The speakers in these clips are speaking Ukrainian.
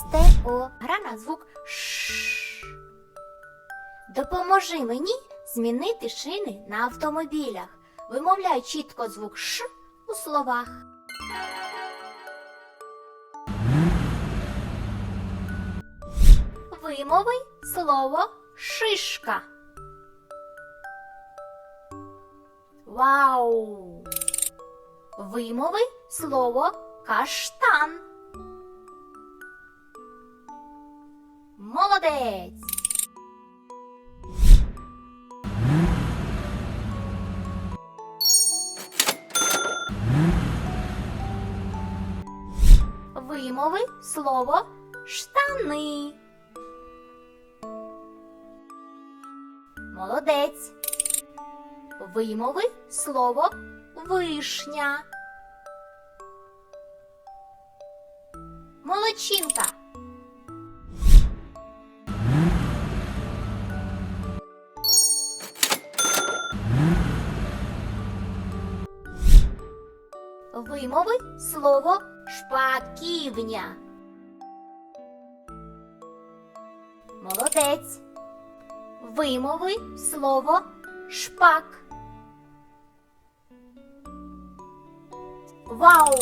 СТО. Гра на звук Ш. Допоможи мені змінити шини на автомобілях. Вимовляй чітко звук Ш у словах. Вимови слово шишка. Вау! Вимови слово каштан. Молодець! Вимови слово штани. Молодець. Вимови слово вишня. Молодчинка. Вимови слово шпаківня. Молодець. Вимови слово шпак. Вау!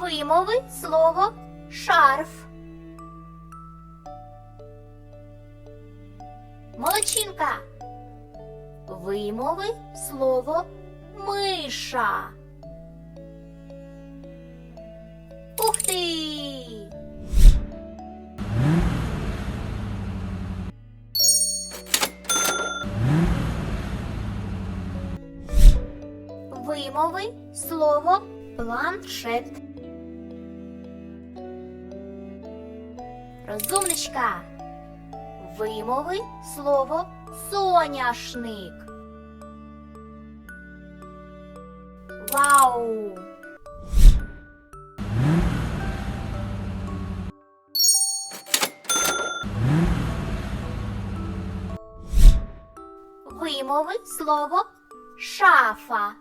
Вимови слово шарф. Молодчинка. Вимови слово миша. Ух ти! Вимови слово планшет. Розумничка. Вимови слово соняшник. Вау! Вимови слово шафа.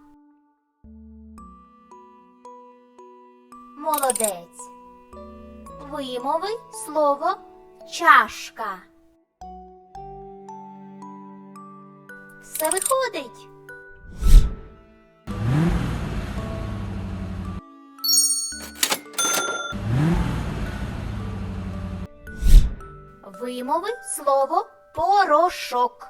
Молодець. Вимови слово чашка. Все виходить. Вимови слово порошок.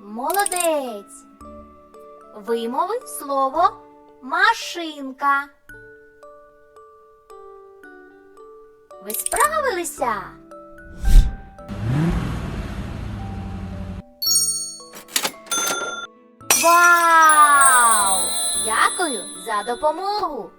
Молодець. Вимови слово машинка. Ви справилися? lado ao.